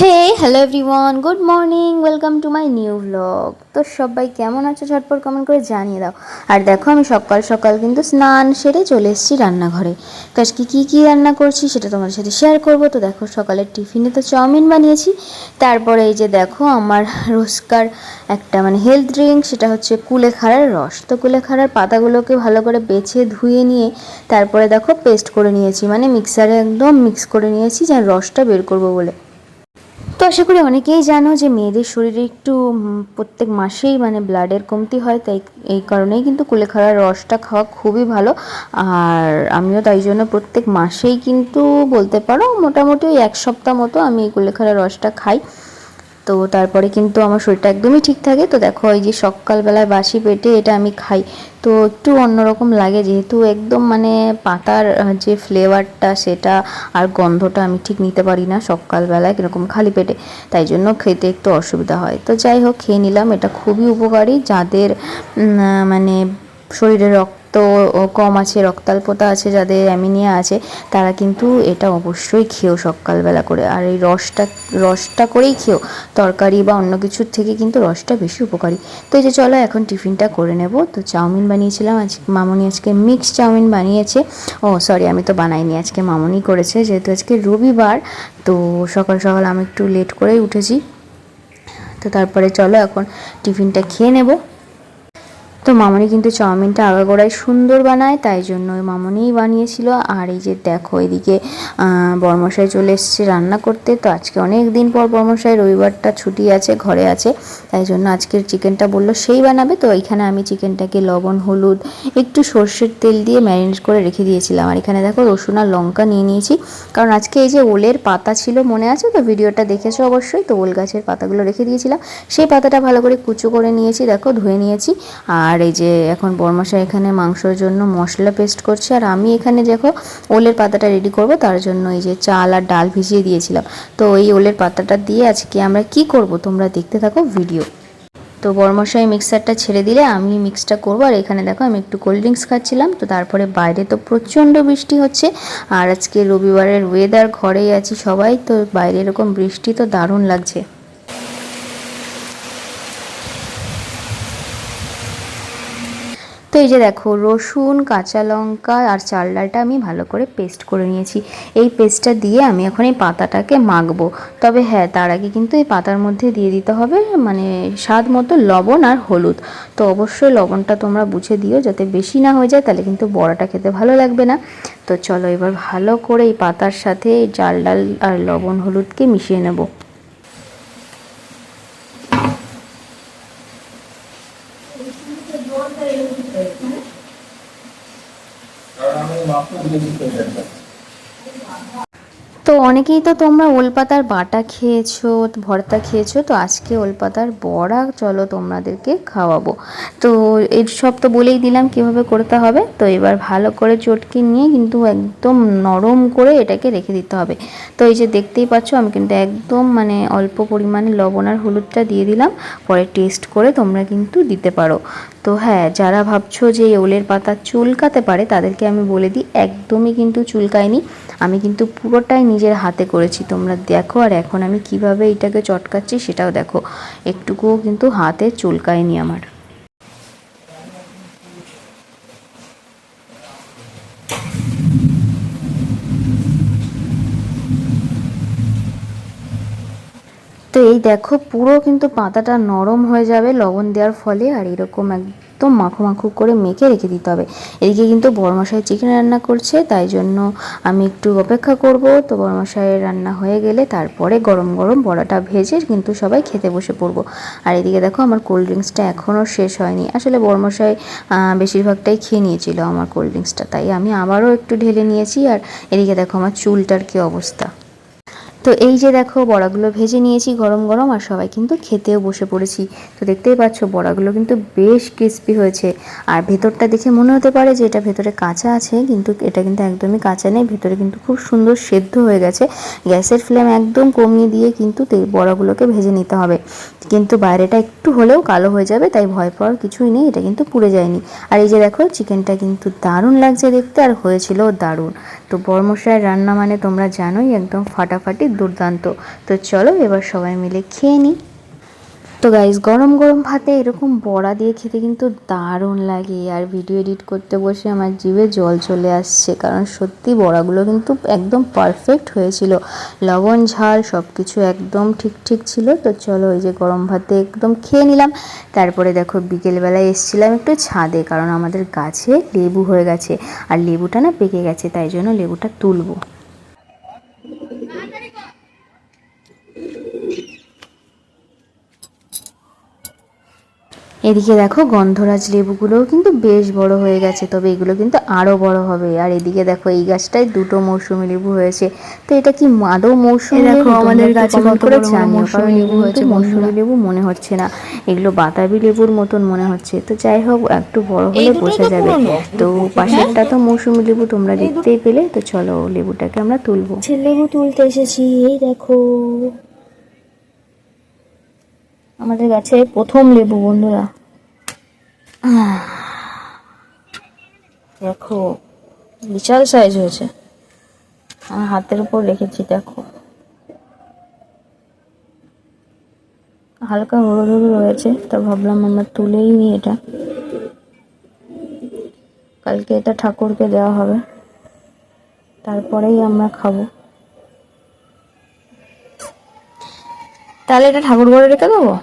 Hey hello everyone good morning welcome to my new vlog তো সবাই কেমন আছো? ঝটপট কমেন্ট করে জানিয়ে দাও। আর দেখো, আমি সকাল সকাল কিন্তু স্নান সেরে চলে এসেছি রান্নাঘরে। তো আজকে কী কী রান্না করছি সেটা তোমাদের সাথে শেয়ার করব। তো দেখো, সকালের টিফিনে তো চাউমিন বানিয়েছি। তারপরে এই যে দেখো, আমার রোজকার একটা মানে হেলথ ড্রিঙ্ক সেটা হচ্ছে কুলেখাড়ার রস। তো কুলেখাড়ার পাতাগুলোকে ভালো করে বেছে ধুয়ে নিয়ে তারপরে দেখো পেস্ট করে নিয়েছি। মানে মিক্সারে একদম মিক্স করে নিয়েছি যেন রসটা বের করব বলে। তো আশা করি অনেকেই জানো যে মেয়েদের শরীরে একটু প্রত্যেক মাসেই মানে ব্লাডের কমতি হয়, তাই এই কারণেই কিন্তু কুলেখাড়ার রসটা খাওয়া খুবই ভালো। আর আমিও তাই জন্য প্রত্যেক মাসেই কিন্তু বলতে পারো মোটামুটি এক সপ্তাহ মতো আমি এই কুলেখাড়ার রসটা খাই। তো তারপরে কিন্তু আমার শরীরটা একদমই ঠিক থাকে। তো দেখো, এই যে সকালবেলায় বাসি পেটে এটা আমি খাই। তো একটু অন্যরকম লাগে যেহেতু একদম মানে পাতার যে ফ্লেভারটা সেটা আর গন্ধটা আমি ঠিক নিতে পারি না সকালবেলায় কীরকম খালি পেটে। তাই জন্য খেতে একটু অসুবিধা হয়। তো যাই হোক, খেয়ে নিলাম। এটা খুবই উপকারী। যাদের মানে শরীরে রক্ত কম আছে, রক্তাল্পতা আছে, যাদের অ্যামিনিয়া আছে, তারা কিন্তু এটা অবশ্যই খেও সকালবেলা করে। আর এই রসটা রসটা করেই খেও। তরকারি বা অন্য কিছুর থেকে কিন্তু রসটা বেশি উপকারী। তো এই যে চলো এখন টিফিনটা করে নেব। তো চাউমিন বানিয়েছিলাম আজ মামনি আজকে মিক্সড চাউমিন বানিয়েছে। ও সরি আমি তো বানাইনি, আজকে মামনি করেছে। যেহেতু আজকে রবিবার, তো সকাল সকাল আমি একটু লেট করেই উঠেছি। তো তারপরে চলো এখন টিফিনটা খেয়ে নেব। তো মামনি কিন্তু চাউমিনটা আগাগোড়ায় সুন্দর বানায়, তাই জন্য ওই মামনিই বানিয়েছিল। আর এই যে দেখো, এদিকে বর্মশাই চলে এসেছে রান্না করতে। তো আজকে অনেক দিন পর বর্মশাই রবিবারটা ছুটি আছে, ঘরে আছে, তাই জন্য আজকের চিকেনটা বলল সেই বানাবে। তো এখানে আমি চিকেনটাকে লবণ, হলুদ, একটু সর্ষের তেল দিয়ে ম্যারিনেট করে রেখে দিয়েছিলাম। আর এখানে দেখো, রসুন আর লঙ্কা নিয়ে নিয়েছি। কারণ আজকে এই যে ওলের পাতা ছিল মনে আছে তো? ভিডিওটা দেখেছ অবশ্যই। তো ওল গাছের পাতাগুলো রেখে দিয়েছিলাম। সেই পাতাটা ভালো করে কুচো করে নিয়েছি, দেখো, ধুয়ে নিয়েছি। আর এই যে এখন বরমাসা এখানে মাংসর জন্য মশলা পেস্ট করছে, আর আমি এখানে দেখো ওলের পাতাটা রেডি করব, তার জন্য এই যে চাল আর ডাল ভিজিয়ে দিয়েছিলাম। তো এই ওলের পাতাটা দিয়ে আজকে আমরা কি করব তোমরা দেখতে থাকো ভিডিও তো বরমশাই মিক্সারটা ছেড়ে দিলে আমি মিক্সটা করব, আর এখানে দেখো আমি একটু কোল্ড ড্রিঙ্কস খাচ্ছিলাম, তো তারপরে বাইরে তো প্রচণ্ড বৃষ্টি হচ্ছে, আর আজকে রবিবারের ওয়েদার ঘরেই আছি সবাই, তো বাইরে এরকম বৃষ্টি তো দারুণ লাগছে। তো এই যে দেখো, রসুন, কাঁচা লঙ্কা আর চাল ডালটা আমি ভালো করে পেস্ট করে নিয়েছি। এই পেস্টটা দিয়ে আমি এখন এই পাতাটাকে মাখবো। তবে হ্যাঁ তার আগে কিন্তু এই পাতার মধ্যে দিয়ে দিতে হবে মানে স্বাদ মতো লবণ আর হলুদ। তো অবশ্যই লবণটা তোমরা বুঝে দিও, যাতে বেশি না হয়ে যায়, তাহলে কিন্তু বড়াটা খেতে ভালো লাগবে না। তো চলো এবার ভালো করে এই পাতার সাথে চাল ডাল আর লবণ হলুদকে মিশিয়ে নেব। তো অনেকেই তো তোমরা ওলপাতার বাটা খেয়েছো, ভর্তা খেয়েছো, তো আজকে ওলপাতার বড়া চলো তোমাদেরকে খাওয়াবো। তো এর সব তো বলেই দিলাম কীভাবে করতে হবে, তো এবার ভালো করে চটকে নিয়ে কিন্তু একদম নরম করে এটাকে রেখে দিতে হবে। তো এই যে দেখতেই পাচ্ছ, আমি কিন্তু একদম মানে অল্প পরিমাণে লবণ আর হলুদটা দিয়ে দিলাম, পরে টেস্ট করে তোমরা কিন্তু দিতে পারো। তো হ্যাঁ যারা ভাবছ যে এই ওলের পাতা চুলকাতে পারে, তাদেরকে আমি বলে দিই, একদমই কিন্তু চুলকায়নি। আমি কিন্তু পুরোটাই নিজের হাতে করেছি। তোমরা দেখো আর এখন আমি কীভাবে এটাকে চটকাচ্ছি সেটাও দেখো। একটুকুও কিন্তু হাতে চুলকায়নি আমার তো এই দেখো, পুরো কিন্তু পাতাটা নরম হয়ে যাবে, লবণ দেওয়ার ফলে, আর এরকম একদম মাখো মাখো করে মেখে রেখে দিতে হবে। এদিকে কিন্তু বড়মশাই চিকেন রান্না করছে, তাই জন্য আমি একটু অপেক্ষা করব। তো বড়মশাইয়ের রান্না হয়ে গেলে তারপরে গরম গরম বড়াটা ভেজে কিন্তু সবাই খেতে বসে পড়ব। আর এদিকে দেখো, আমার কোল্ড ড্রিঙ্কসটা এখনও শেষ হয়নি। আসলে বড়মশাই বেশিরভাগটাই খেয়ে নিয়েছিল আমার কোল্ড ড্রিঙ্কসটা তাই আমি আবারও একটু ঢেলে নিয়েছি। আর এদিকে দেখো, আমার চুলটার কি অবস্থা। তো এই যে দেখো বড়াগুলো ভেজে নিয়েছি গরম গরম, আর সবাই কিন্তু খেতেও বসে পড়েছি। তো দেখতেই পাচ্ছ বড়াগুলো কিন্তু বেশ ক্রিস্পি হয়েছে। আর ভেতরটা দেখে মনে হতে পারে যে এটা ভেতরে কাঁচা আছে, কিন্তু এটা কিন্তু একদমই কাঁচা নেই। ভেতরে কিন্তু খুব সুন্দর সেদ্ধ হয়ে গেছে। গ্যাসের ফ্লেম একদম কমিয়ে দিয়ে কিন্তু বড়াগুলোকে ভেজে নিতে হবে। কিন্তু বাইরেটা একটু হলেও কালো হয়ে যাবে, তাই ভয় পাওয়ার কিছুই নেই, এটা কিন্তু পুড়ে যায়নি। আর এই যে দেখো চিকেনটা কিন্তু দারুণ লাগছে দেখতে, আর হয়েছিল দারুণ। তো বর্মশায় রান্না মানে তোমরা জানোই, একদম ফাটাফাটি দুর্দান্ত। তো চলো এবার সবাই মিলে খেয়ে নিই। তো গাইস গরম গরম ভাতে এরকম বড়া দিয়ে খেতে কিন্তু দারুণ লাগে। আর ভিডিও এডিট করতে বসে আমার জিভে জল চলে আসছে, কারণ সত্যি বড়াগুলো কিন্তু একদম পারফেক্ট হয়েছিল। লবণ, ঝাল সব কিছু একদম ঠিক ঠিক ছিল। তো চলো ওই যে গরম ভাতে একদম খেয়ে নিলাম। তারপরে দেখো বিকেলবেলায় এসেছিলাম একটু ছাদে, কারণ আমাদের গাছে লেবু হয়ে গেছে। আর লেবুটা না পেকে গেছে, তাই জন্য লেবুটা তুলবো। এদিকে দেখো গন্ধরাজ লেবুগুলোও কিন্তু বেশ বড় হয়ে গেছে তবে এগুলো কিন্তু আরও বড় হবে। আর এদিকে দেখো এই গাছটায় দুটো মৌসুমি লেবু হয়েছে। তো এটা কি আদৌ মৌসুমি দেখো লেবু? আমাদের গাছে করে জানিও কারণ লেবু এগুলো হয়েছে মৌসুমি লেবু মনে হচ্ছে না। এগুলো বাতাবি লেবুর মতন মনে হচ্ছে। তো যাই হোক একটু বড় হলে বোঝা যাবে। তো পাশেরটা তো মৌসুমি লেবু তোমরা দেখতেই পেলে। তো চলো লেবুটাকে আমরা তুলবো। লেবু তুলতে এসেছি এই দেখো। আমাদের গাছে প্রথম লেবু বন্ধুরা। দেখো, বিশাল সাইজ হয়েছে। আমার হাতের উপর রেখেছি, দেখো। হালকা হলুদ হলুদ রয়েছে তা ভাবলাম আমরা তুলেই নিই এটা। কালকে এটা ঠাকুরকে দেওয়া হবে। তারপরেই আমরা খাব। তাহলে এটা ঠাকুর ঘরে রেখে দেবো?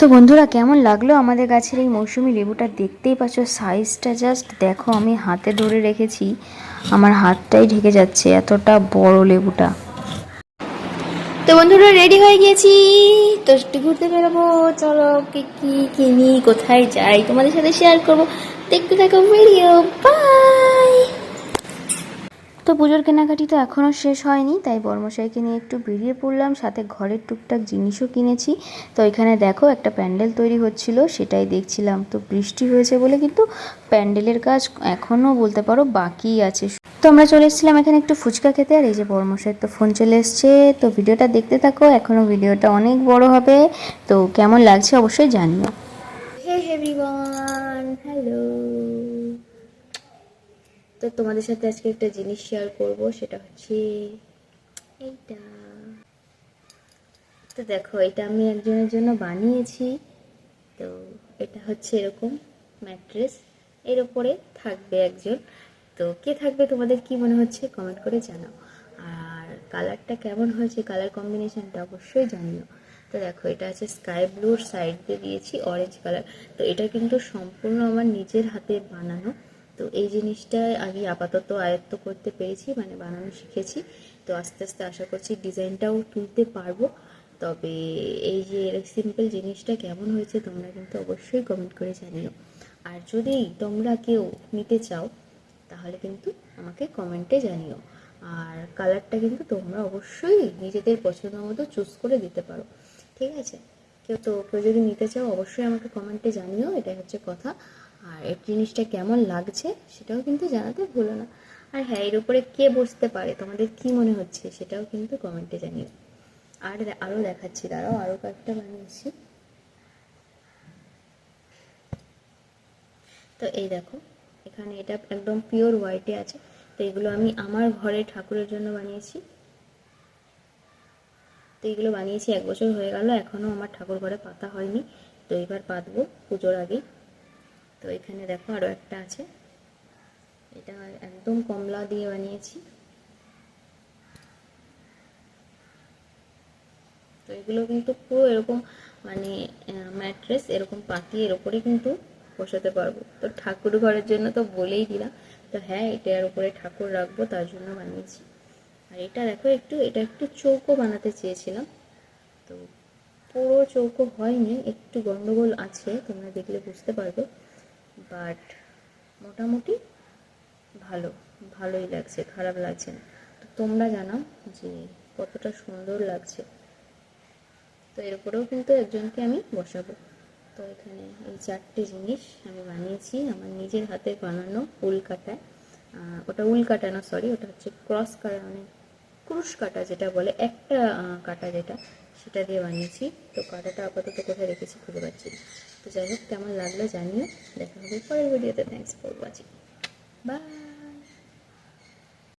তো বন্ধুরা, কেমন লাগল আমাদের গাছের এই মৌসুমি লেবুটা দেখতেই পাচ্ছ? সাইজটা জাস্ট দেখো, আমি হাতে ধরে রেখেছি। আমার হাতটাই ঢেকে যাচ্ছে, এতটা বড় লেবুটা। তো বন্ধুরা রেডি হয়ে গিয়েছি তো একটু ঘুরতে বেরোবো। চলো, কি কি কিনি কোথায় যাই তোমাদের সাথে শেয়ার করব। দেখতে থাকো ভিডিও বাই তো পুজোর কেনাকাটি তো এখনও শেষ হয়নি, তাই বর্মশাইকে নিয়ে একটু বেরিয়ে পড়লাম। সাথে ঘরের টুকটাক জিনিসও কিনেছি। তো এখানে দেখো একটা প্যান্ডেল তৈরি হচ্ছিল, সেটাই দেখছিলাম। তো বৃষ্টি হয়েছে বলে কিন্তু প্যান্ডেলের কাজ এখনও বলতে পারো বাকি আছে। তো আমরা চলে এসেছিলাম এখানে একটু ফুচকা খেতে, আর এই যে বর্মশাইয়ের তো ফোন চলে এসছে। তো ভিডিওটা দেখতে থাকো, এখনও ভিডিওটা অনেক বড় হবে। তো কেমন লাগছে অবশ্যই জানিও। হে হ্যালো তো তোমাদের সাথে আজকে একটা জিনিস শেয়ার করব, সেটা হচ্ছে এইটা। তো দেখো, এটা আমি একজনের জন্য বানিয়েছি। তো এটা হচ্ছে এরকম ম্যাট্রেস এর ওপরে থাকবে একজন। তো কে থাকবে তোমাদের কি মনে হচ্ছে কমেন্ট করে জানাও। আর কালারটা কেমন হয়েছে কালার কম্বিনেশনটা অবশ্যই জানিও। তো দেখো, এটা আছে স্কাই ব্লুর সাইড দিয়ে দিয়েছি অরেঞ্জ কালার তো এটা কিন্তু সম্পূর্ণ আমার নিজের হাতে বানানো। তো এই জিনিসটা আমি আপাতত আয়ত্ত করতে পেরেছি মানে বানানো শিখেছি। তো আস্তে আস্তে আশা করছি ডিজাইনটাও তুলতে পারব। তবে এই যে সিম্পল জিনিসটা কেমন হয়েছে তোমরা কিন্তু অবশ্যই কমেন্ট করে জানিও। আর যদি তোমরা কেউ নিতে চাও, তাহলে কিন্তু আমাকে কমেন্টে জানিও। আর কালারটা কিন্তু তোমরা অবশ্যই নিজেদের পছন্দ মতো চুজ করে দিতে পারো। ঠিক আছে? কেউ তো, কেউ যদি নিতে চাও, অবশ্যই আমাকে কমেন্টে জানিও, এটাই হচ্ছে কথা। আর এই জিনিসটা কেমন লাগছে সেটাও কিন্তু জানাতে ভুলো না। আর হ্যাঁ এর উপরে কে বসতে পারে, তোমাদের কি মনে হচ্ছে সেটাও কিন্তু কমেন্টে জানিও। আর আরও দেখাচ্ছি, দাঁড়াও আরও কয়েকটা বানিয়েছি। তো এই দেখো, এখানে এটা একদম পিওর হোয়াইটে আছে। তো এগুলো আমি আমার ঘরে ঠাকুরের জন্য বানিয়েছি। তো এগুলো বানিয়েছি, এক বছর হয়ে গেল এখনও আমার ঠাকুর ঘরে পাতা হয়নি। তো এবার পাতবো পুজোর আগে তো এখানে দেখো আরও একটা আছে। এটা একদম কমলা দিয়ে বানিয়েছি। তো এগুলো কিন্তু পুরো এরকম মানে ম্যাট্রেস, এরকম পাতি এর উপরে কিন্তু বসাতে পারব। তো ঠাকুর ঘরের জন্য তো বলেই দিলাম। তো হ্যাঁ এটার উপরে ঠাকুর রাখব, তার জন্য বানিয়েছি। আর এটা দেখো একটু, এটা একটু চৌকো বানাতে চেয়েছিলাম। তো পুরো চৌকো হয়নি, একটু গন্ডগোল আছে, তোমরা দেখলে বুঝতে পারবে। বাট মোটামুটি ভালো, ভালোই লাগছে, খারাপ লাগছে না। তো তোমরা জানাও যে কতটা সুন্দর লাগছে। তো এর উপরেও কিন্তু একজনকে আমি বসাবো। তো এখানে এই চারটে জিনিস আমি বানিয়েছি, আমার নিজের হাতে বানানো উল কাটায় ওটা উল কাটানো সরি ওটা হচ্ছে ক্রস কাটা মানে ক্রুশ কাটা যেটা বলে, একটা কাটা যেটা, সেটা দিয়ে বানিয়েছি। তো কাঁটাটা আপাতত কোথায় রেখেছি খুঁজে পাচ্ছি। তো যাই হোক কেমন লাগল জানিও। দেখা হবে পরের ভিডিওতে। Thanks for watching by